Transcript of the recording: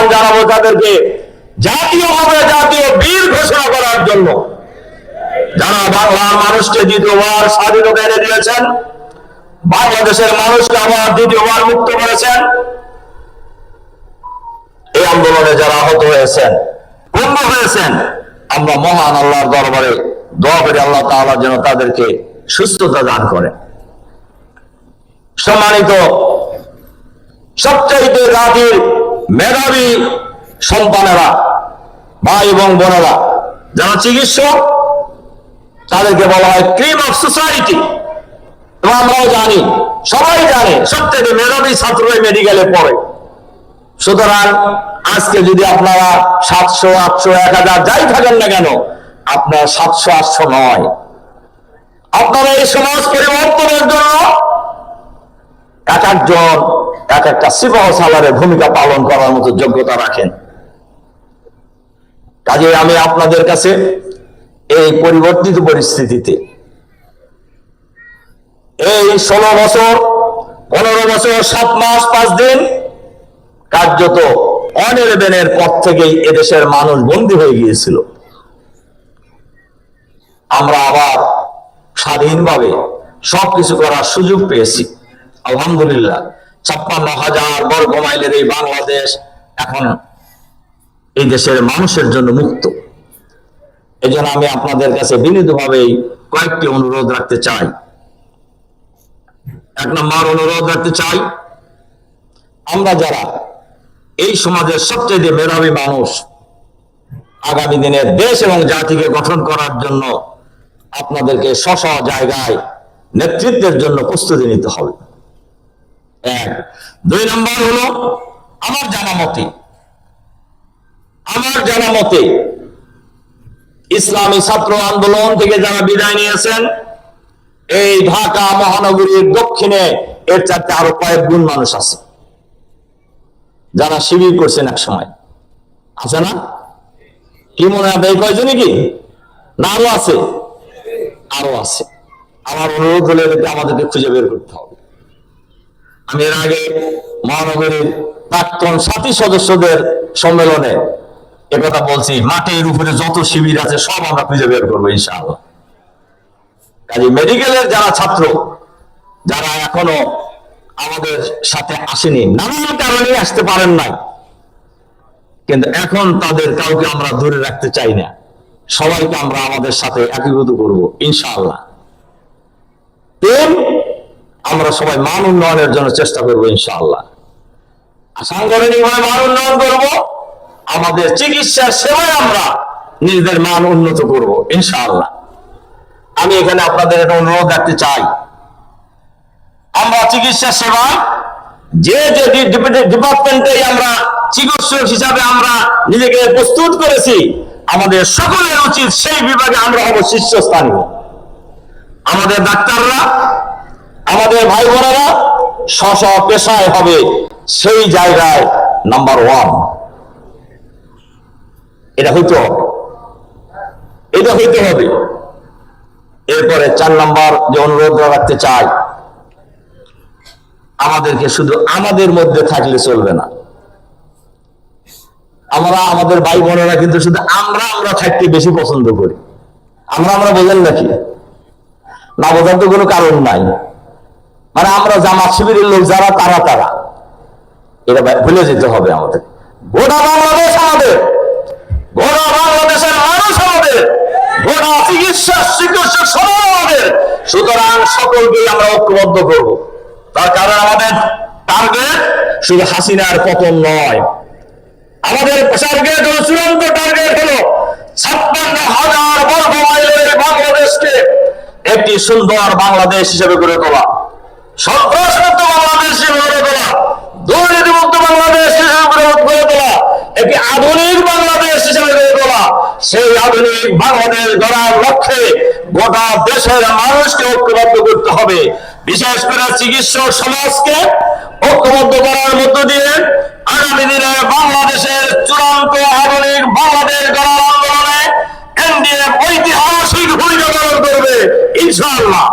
আহ্বান জানাব তাদেরকে জাতীয়ভাবে জাতীয় বীর ঘোষণা করার জন্য। যারা বাংলার মানুষকে দ্বিতীয়বার স্বাধীনতা এনে দিয়েছেন, বাংলাদেশের মানুষকে আবার দ্বিতীয়বার মুক্ত করেছেন, এই আন্দোলনে যারা আহত হয়েছেন পূর্ণ হয়েছেন, আমরা মহান আল্লাহর দরবারে দোয়া করি আল্লাহ তাআলা যেন তাদেরকে সুস্থতা দান করেন। সম্মানিত, সবচাইতে জাতির মেধাবী সন্তানেরা, ভাই এবং বোনেরা, যারা চিকিৎসক, তাদেরকে বলা হয় ক্রিম অফ সোসাইটি। এবং আমরাও জানি, সবাই জানে সব থেকে মেধাবী ছাত্ররাই মেডিকেলে পড়ে। সুতরাং আজকে যদি আপনারা সাতশো, আটশো, এক হাজার যাই থাকেন না কেন, আপনার সাতশো, আটশো নয়। আপনারা এই সমাজ পরিবর্তনের জন্য এক একজন এক একটা সিপাহ সালারের ভূমিকা পালন করার মতো যোগ্যতা রাখেন। কাজে আমি আপনাদের কাছে এই পরিবর্তিত পরিস্থিতিতে এই ষোলো বছর, পনেরো বছর, সাত মাস, পাঁচ দিন কার্যত অনিলেভেনের পর থেকেই এদেশের মানুষ বন্দী হয়ে গিয়েছিল। আমরা আবার স্বাধীনভাবে সবকিছু করার সুযোগ পেয়েছি। আলহামদুলিল্লাহ। ছাপ্পান্ন হাজার বর্গ মাইলের এই বাংলাদেশ এখন এই দেশের মানুষের জন্য মুক্ত। এই আমি আপনাদের কাছে বিনীতভাবেই কয়েকটি অনুরোধ রাখতে চাই। এক নম্বর অনুরোধ রাখতে চাই, আমরা যারা এই সমাজের সবচেয়ে মেধাবী মানুষ, আগামী দিনে দেশ এবং জাতিকে গঠন করার জন্য আপনাদেরকে স্ব জায়গায় নেতৃত্বের জন্য প্রস্তুতি নিতে হবে। এক। দুই নম্বর হলো আমার জানা মতে, আমার জানা মতে ইসলামী ছাত্র আন্দোলন থেকে যারা বিদায় নিয়েছেন, এই ঢাকা মহানগরীর দক্ষিণে এর চারটে আরও কয়েক গুণ মানুষ আছে, যারা শিবির করছেন এক সময় আছে না? কি মনে হয় এই কয়জনই কি? না, আরও আছে। আরও আছে। আমার অনুরোধ হলে আমাদেরকে খুঁজে বের করতে হবে। আমি এর আগে মহানগরীর প্রাক্তন সাথী সদস্যদের সম্মেলনে একথা বলছি, মাঠের উপরে যত শিবির আছে, সব আমরা খুঁজে বের করব, ইনশাআল্লাহ। মেডিকেলের যারা ছাত্র, যারা এখনও আমাদের সাথে আসেনি, নানান কারণে আসতে পারেন নাই, কিন্তু এখন তাদের কাউকে আমরা ধরে রাখতে চাই না। সবাইকে আমরা আমাদের সাথে একীভূত করব, ইনশাআল্লাহ। তিন আমরা সবাই মান উন্নয়নের জন্য চেষ্টা করব ইনশাআল্লাহ। সাংগঠনিকভাবে মান উন্নয়ন করব? আমাদের চিকিৎসার সেবায় আমরা নিজেদের মান উন্নত করব, ইনশাআল্লাহ। আমি এখানে আপনাদের একটা অনুরোধ রাখতে চাই। আমরা চিকিৎসা সেবা যে যে ডিপার্টমেন্টে আমরা চিকিৎসক হিসাবে আমরা নিজেকে প্রস্তুত করেছি, আমাদের সকলের উচিত সেই বিভাগে আমরা হব শীর্ষস্থানীয়। আমাদের ডাক্তাররা আমাদের ভাই বোনেরা স্ব পেশায় হবে সেই জায়গায় নাম্বার ওয়ান এটা হইতে হবে। এটা হইতে হবে। এরপরে চার নাম্বার যে অনুরোধ রাখতে চাই, আমাদেরকে শুধু আমাদের মধ্যে থাকলে চলবে না। আমরা, আমাদের ভাই বোনেরা কিন্তু শুধু আমরা আমরা থাকতে বেশি পছন্দ করি। আমরা আমরা বোঝেন নাকি? না বোঝার তো কোনো কারণ নাই। মানে আমরা জামাত শিবিরের লোক যারা, তারা তারা। এটা ভুলে যেতে হবে আমাদের। গোটা বাংলাদেশ আমাদের। গোটা বাংলাদেশের মানুষ আমাদের। গোটা চিকিৎসা, চিকিৎসক সবাই আমাদের। সুতরাং সকলকে আমরা ঐক্যবদ্ধ করব। তার কারণ আমাদের টার্গেট শুধু হাসিনার পতন নয়। আমাদের টার্গেট হলো, চূড়ান্ত টার্গেট হলো ছাপ্পান্ন হাজার বর্গ মাইলের বাংলাদেশকে একটি সুন্দর বাংলাদেশ হিসেবে গড়ে তোলা। সন্ত্রাসমুক্ত বাংলাদেশ বাংলাদেশ তোলা, একটি আধুনিক বাংলাদেশ তোলা, সেই আধুনিক বাংলাদেশ গড়ার লক্ষ্যে গোটা দেশের মানুষকে করতে হবে। বিশেষ করে চিকিৎসক সমাজকে ঐক্যবদ্ধ করার মধ্য দিয়ে আগামী দিনে বাংলাদেশের চূড়ান্ত আধুনিক বাংলাদেশ গড়ার আন্দোলনে এনডিএ ঐতিহাসিক ভূমিকা পালন করবে, ইনশাআল্লাহ।